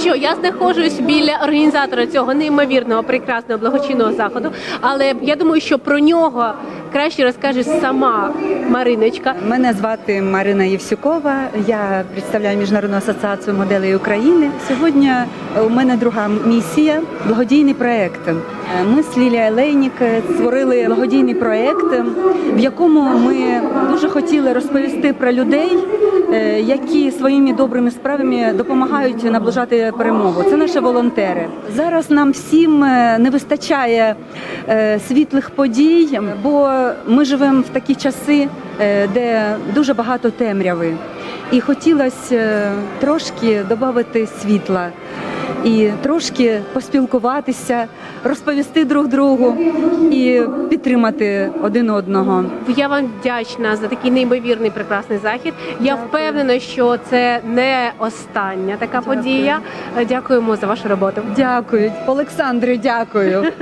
Що, я знаходжусь біля організатора цього неймовірного прекрасного благочинного заходу, але я думаю, що про нього краще розкаже сама Мариночка. Мене звати Марина Євсюкова. Я представляю міжнародну асоціацію моделей України. Сьогодні у мене друга місія благодійний проект. Ми з Лілія Лейнік створили благодійний проект, в якому ми дуже хотіли розповісти про людей, е, які своїми добрими справами допомагають наближати перемогу. Це наші волонтери. Зараз нам всім е, не вистачає е, світлих подій, бо ми живемо в такі часи, де дуже багато темряви. І хотілося трошки додати світла і трошки поспілкуватися, розповісти друг другу і підтримати один одного. Я вам вдячна за такий неймовірний прекрасний захід. Я впевнена, що це не остання така Дякую. подія. Дякуємо за вашу роботу. Дякую, Олександрю, дякую.